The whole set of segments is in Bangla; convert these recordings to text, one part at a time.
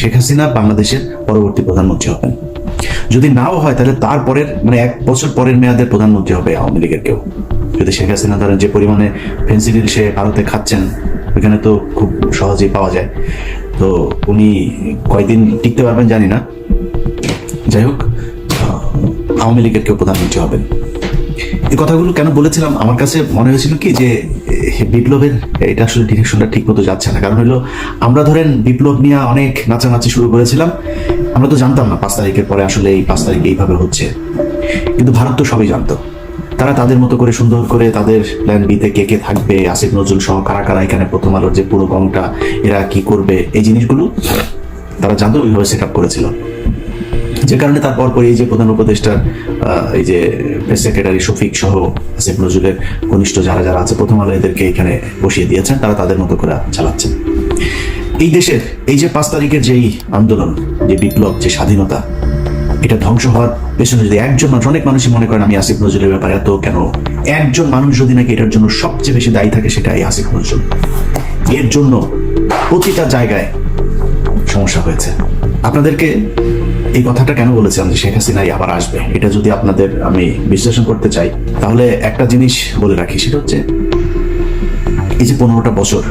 শেখ হাসিনা বাংলাদেশের পরবর্তী প্রধানমন্ত্রী হবেন। যদি নাও হয়, তাহলে তারপরের মানে এক বছর পরের মেয়াদের প্রধানমন্ত্রী হবে আওয়ামী লীগের কেউ। যদি শেখ হাসিনা ধরেন যে পরিমাণে ফেন্সিডিল সে ভারতে খাচ্ছেন, ওইখানে তো খুব সহজেই পাওয়া যায়। তো উনি কয়দিন টিকতে পারবেন জানি না। যাই হোক আওয়ামী লীগের কেউ প্রধানমন্ত্রী হবেন। এই কথাগুলো কেন বলেছিলাম? আমার কাছে মনে হয়েছিল কি যে বিপ্লবের, এটা আসলে ডিরেকশনটা ঠিক মতো যাচ্ছে না। কারণ হলো, আমরা ধরেন বিপ্লব নিয়ে অনেক নাচানাচি শুরু করেছিলাম। আমরা তো জানতাম না পাঁচ তারিখের পরে আসলে এই পাঁচ তারিখ এইভাবে হচ্ছে। কিন্তু ভারত তো সবই জানতো। তারা তাদের মতো করে সুন্দর করে তাদের প্ল্যান বিতে কে কে থাকবে, আসিফ নজরুল সহ কারা কারা এখানে প্রথম আলোর যে পুরো গংটা, এরা কি করবে, এই জিনিসগুলো তারা জানতো, ওইভাবে সেট আপ করেছিল। যে কারণে তারপর পরে এই যে প্রধান উপদেষ্টার এই যে প্রেস সেক্রেটারি শফিক সহ আসিফ নজরুলের ঘনিষ্ঠ যারা যারা আছে, প্রথম আলো এদেরকে এখানে বসিয়ে দিয়েছেন, তারা তাদের মতো করে চালাচ্ছেন। এই দেশের এই যে পাঁচ তারিখের যেই আন্দোলন, যে বিপ্লব, যে স্বাধীনতা, এটা ধ্বংস হওয়ার পেছনে যদি একজন মানুষ, অনেক মানুষই মনে করেন আমি আসিফ নজরুলের ব্যাপারে এত কেন? একজন মানুষ যদি নাকি এটার জন্য সবচেয়ে বেশি দায়ী থাকে সেটা এই আসিফ নজরুল। এর জন্য প্রতিটা জায়গায় সমস্যা হয়েছে। আপনাদেরকে এই কথাটা কেন বলেছিলাম যে শেখ হাসিনাই আবার আসবে? এটা যদি আপনাদের আমি বিশ্লেষণ করতে চাই, তাহলে একটা জিনিস বলে রাখি, সেটা হচ্ছে এই যে পনেরোটা বছর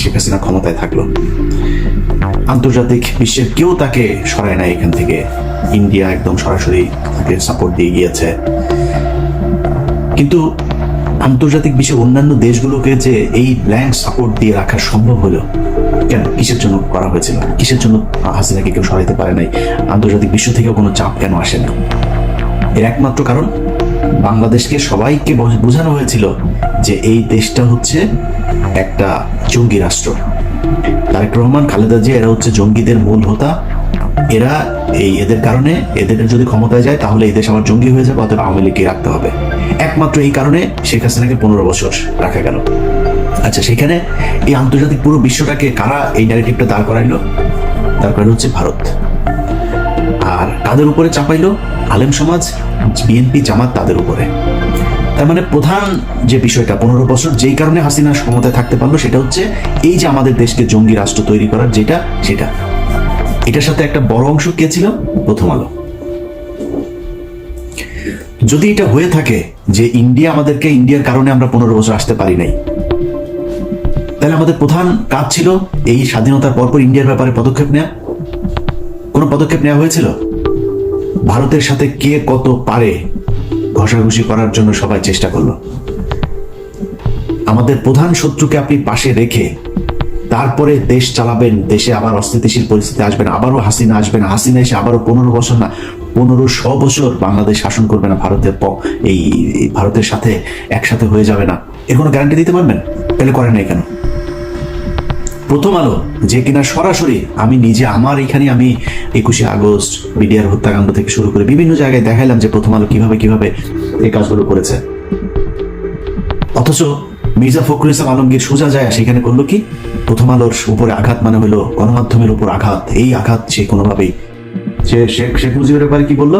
শেখ হাসিনা ক্ষমতায় থাকল, আন্তর্জাতিক বিশ্বের কেউ তাকে সরায় নাই এখান থেকে। ইন্ডিয়া একদম সরাসরি তাকে সাপোর্ট দিয়ে গিয়েছে। কিন্তু আন্তর্জাতিক বিশ্বের অন্যান্য দেশগুলোকে যে এই ব্ল্যাঙ্ক সাপোর্ট দিয়ে রাখা সম্ভব হলো কেন? কিসের জন্য করা হয়েছিল? কিসের জন্য হাসিনাকে কেউ সরাইতে পারে নাই? আন্তর্জাতিক বিশ্ব থেকেও কোনো চাপ কেন আসে না? এর একমাত্র কারণ, বাংলাদেশকে সবাইকে বোঝানো হয়েছিল যে এই দেশটা হচ্ছে একটা জঙ্গি রাষ্ট্র। তারেক রহমান, খালেদা জিয়া, এরা হচ্ছে জঙ্গিদের মূল হোতা। এরা এই এদের কারণে এদের যদি ক্ষমতায় যায়, তাহলে এই দেশ আবার জঙ্গি হয়ে যাবে অথবা আওয়ামী লীগকে রাখতে হবে। একমাত্র এই কারণে শেখ হাসিনাকে পনেরো বছর রাখা গেল। আচ্ছা সেখানে এই আন্তর্জাতিক পুরো বিশ্বটাকে কারা এই ন্যারেটিভটা দাঁড় করাইলো? দাঁড় করাইলো হচ্ছে ভারত। আর কাদের উপরে চাপাইলো আলেম সমাজ বিএনপি জামাত তাদের উপরে। তার মানে প্রধান যে বিষয়টা, পনেরো বছর যেই কারণে হাসিনা ক্ষমতায় থাকতে পারল, সেটা হচ্ছে এই যে আমাদের দেশকে জঙ্গি রাষ্ট্র তৈরি করার যেটা, সেটা। এটার সাথে একটা বড় অংশ কে ছিল? প্রথম আলো। যদি এটা হয়ে থাকে যে ইন্ডিয়া আমাদেরকে, ইন্ডিয়ার কারণে আমরা পনেরো বছর আসতে পারি নাই তাহলে আমাদের প্রধান কাজ ছিল এই স্বাধীনতার পরপর ইন্ডিয়ার ব্যাপারে পদক্ষেপ নেওয়া কোনো পদক্ষেপ নেওয়া হয়েছিল? ভারতের সাথে কে কত পারে ঘষাঘষি করার জন্য সবাই চেষ্টা করল। আমাদের প্রধান শত্রুকে আপনি পাশে রেখে তারপরে দেশ চালাবেন, দেশে আবার অস্থিতিশীল পরিস্থিতি আসবেন আবারও হাসিনা আসবেন হাসিনা এসে আবারও পনেরো বছর না, পনেরো শ বছর বাংলাদেশ শাসন করবে না, ভারতের এই ভারতের সাথে একসাথে হয়ে যাবে না। এর কোনো গ্যারান্টি দিতে পারবেন? তাহলে করেন নাই কেন? প্রথম আলো, যে কিনা সরাসরি আমি নিজে আমার এখানে আমি একুশে আগস্ট বিডিআর হত্যাকাণ্ড থেকে শুরু করে বিভিন্ন জায়গায় দেখাইলাম যে প্রথম আলো কীভাবে কীভাবে এই কাজগুলো করেছে। অথচ মির্জা ফখরুল ইসলাম আলমগীর সোজা যায়, সেখানে করল কি? প্রথম আলোর উপরে আঘাত মানে হলো গণমাধ্যমের উপর আঘাত। এই আঘাত সে কোনোভাবেই সে শেখ শেখ মুজিবের ব্যাপারে কি বলল?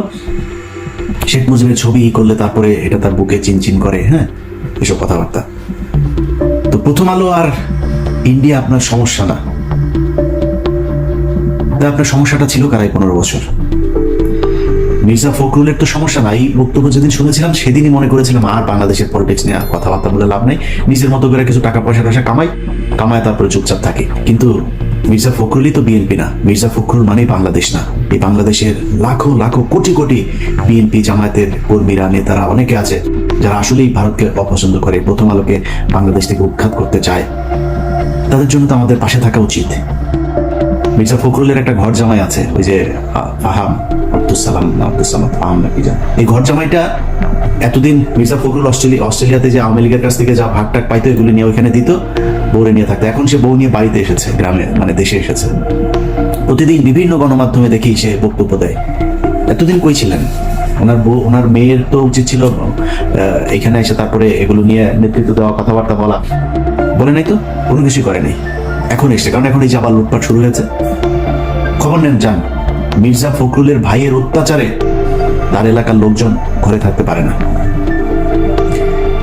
শেখ মুজিবের ছবি করলে তারপরে এটা তার বুকে চিনচিন করে হ্যাঁ? এসব কথাবার্তা। তো প্রথম আলো আর ইন্ডিয়া আপনার সমস্যা না। আপনার সমস্যাটা ছিল কারাই পনেরো বছর? মির্জা ফখরুলের তো সমস্যা নাই বক্তব্য যেদিন শুনেছিলাম, সেদিনই মনে করেছিলাম, আর বাংলাদেশের পলিটিক্স নিয়ে আর কথাবার্তা বলে লাভ নেই। নিজের মতো করে কিছু টাকা পয়সা টয়সা কামাই, কামায় তারপরে চুপচাপ থাকে। কিন্তু মির্জা ফখরুলই তো বিএনপি না। মির্জা ফখরুল মানেই বাংলাদেশ না। এই বাংলাদেশের লাখো লাখো, কোটি কোটি বিএনপি জামায়াতের কর্মীরা, নেতারা অনেকে আছে, যারা আসলেই ভারতকে অপছন্দ করে, প্রথম আলোকে বাংলাদেশ থেকে উৎখাত করতে চায়। তাদের জন্য তো আমাদের পাশে থাকা উচিত। মির্জা ফখরুলের একটা ঘর জামাই আছে, ওই যে ফাহাম আব্দুল সালাম আব্দুল সালাম, ফাহাম নাকি জান। এই ঘর জামাইটা এতদিন মির্জা ফখরুল অস্ট্রেলিয়া অস্ট্রেলিয়াতে যে আওয়ামী লীগের কাছ থেকে যা ভাগ টাক পাইতো, এগুলো নিয়ে ওইখানে দিত, বউরে নিয়ে থাকতো। এখন সে বউ নিয়ে বাড়িতে এসেছে, গ্রামে মানে দেশে এসেছে। প্রতিদিন বিভিন্ন গণমাধ্যমে দেখি সে বক্তব্য দেয়। এতদিন কই ছিলেন? ওনার বউ, ওনার মেয়ের তো উচিত ছিল এখানে এসে তারপরে এগুলো নিয়ে নেতৃত্ব দেওয়া, কথাবার্তা বলা। বলে নাই তো? কোনো কিছুই করে নাই। এখন এসে কারণ এখন এই যে আবার লুটপাট শুরু হয়েছে। খবর নেন, যান। মির্জা ফখরুলের ভাইয়ের অত্যাচারে তার এলাকার লোকজন ঘরে থাকতে পারে না।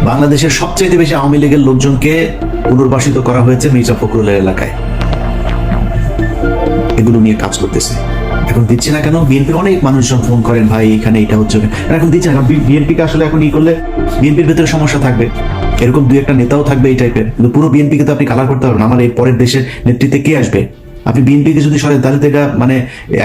বাংলাদেশের সবচেয়ে বেশি আওয়ামী লীগের লোকজনকে পুনর্বাসিত করা হয়েছে মির্জা ফখরুলের এলাকায়। এগুলো নিয়ে কাজ করতেছে। এখন দিচ্ছে না কেন? বিএনপির অনেক মানুষজন ফোন করেন, ভাই, এখানে এটা হচ্ছে। এখন দিচ্ছে না বিএনপিকে আসলে এখন ই করলে বিএনপির ভেতরে সমস্যা থাকবে। এরকম দুই একটা নেতাও থাকবে এই টাইপের কিন্তু পুরো বিএনপিকে তো আপনি কালার করতে পারবেন আমার এই পরের দেশের নেতৃত্বে কে আসবে? আপনি বিএনপিকে যদি সরেন তাহলে তো এটা মানে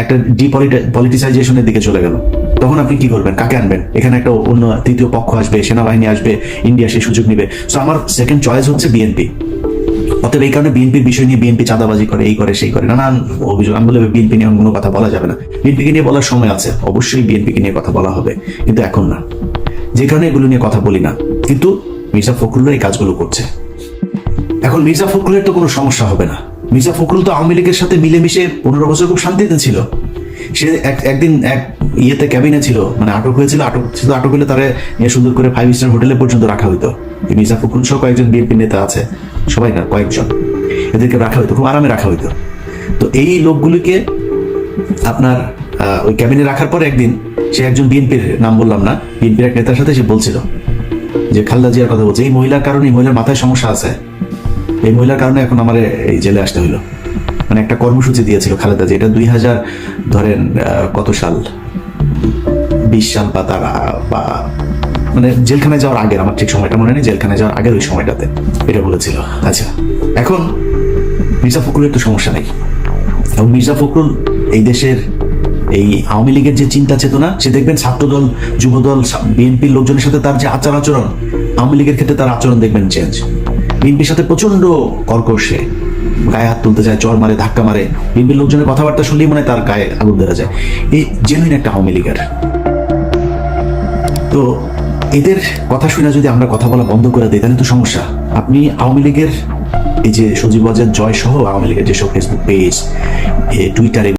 একটা ডিপলিটিসাইজেশনের দিকে চলে গেল। তখন আপনি কি করবেন? কাকে আনবেন? এখানে একটা অন্য তৃতীয় পক্ষ আসবে, সেনাবাহিনী আসবে ইন্ডিয়া সেই সুযোগ নিবে। সো আমার সেকেন্ড চয়েস হচ্ছে বিএনপি অতএব এই কারণে বিএনপির বিষয় নিয়ে বিএনপি চাঁদাবাজি করে, এই করে, সেই করে। নানান অভিযোগ। আমি বলে বিএনপি নিয়ে কোনো কথা বলা যাবে না। বিএনপিকে নিয়ে বলার সময় আছে। অবশ্যই বিএনপিকে নিয়ে কথা বলা হবে। কিন্তু এখন না। যে কারণে এগুলো নিয়ে কথা বলি না। কিন্তু মির্জা ফখরুল্লাহ এই কাজগুলো করছে। এখন মির্জা ফখরুলের তো কোনো সমস্যা হবে না। মির্জা ফখরুল তো আওয়ামী লীগের সাথে মিলেমিশে পনেরো বছর খুব শান্তিতে ছিল। সে একদিন এক ইয়েতে ক্যাবিনে ছিল। মানে আটক হয়েছিল। আটক শুধু আটক হলে তারা সুন্দর করে ফাইভ স্টার হোটেলে পর্যন্ত রাখা হইতো। মির্জা ফখরুল সহ কয়েকজন বিএনপি নেতা আছে। সবাই না, কয়েকজন। এদেরকে রাখা হইতো, খুব আরামে রাখা হইতো। তো এই লোকগুলিকে আপনার ওই ক্যাবিনে রাখার পর একদিন সে একজন বিএনপির, নাম বললাম না, বিএনপির এক নেতার সাথে সে বলছিল যে, খালেদা জিয়ার কথা বলছে। এই মহিলার কারণে এই মহিলার মাথায় সমস্যা আছে। এই মহিলার কারণে এখন আমার এই জেলে আসতে হইল। মানে একটা কর্মসূচি দিয়েছিল খালেদা জি এটা দুই হাজার, ধরেন কত সাল? বিশ সাল বা তার, বা মানে জেলখানায় যাওয়ার আগের, আমার ঠিক সময়টা মনে নেই, জেলখানায় যাওয়ার আগের ওই সময়টাতে। এটা বলেছিল। আচ্ছা এখন মির্জা ফখরুলের তো সমস্যা নেই। এবং মির্জা ফখরুল এই দেশের এই আওয়ামী লীগের যে চিন্তা চেতনা, সে দেখবেন ছাত্রদল, যুবদল বিএনপির লোকজনের সাথে তার যে আচার আচরণ, আওয়ামী লীগের ক্ষেত্রে তার আচরণ দেখবেন চেঞ্জ বিএনপির সাথে প্রচণ্ড কর্কশে গায়ে হাত তুলতে যায়, চর মারে, ধাক্কা মারে। বিএনপির লোকজনের কথাবার্তা শুনলেই মনে তার গায়ে আগুন ধরা যায়। এই জেনুইন একটা আওয়ামী লীগের। তো এদের কথা শুনে যদি আমরা কথা বলা বন্ধ করে দিই, তাহলে তো সমস্যা। আপনি আওয়ামী লীগের এই যে সজীব বাজার জয় সহ আওয়ামী লীগের যেসব ফেসবুক পেজ টুইটারে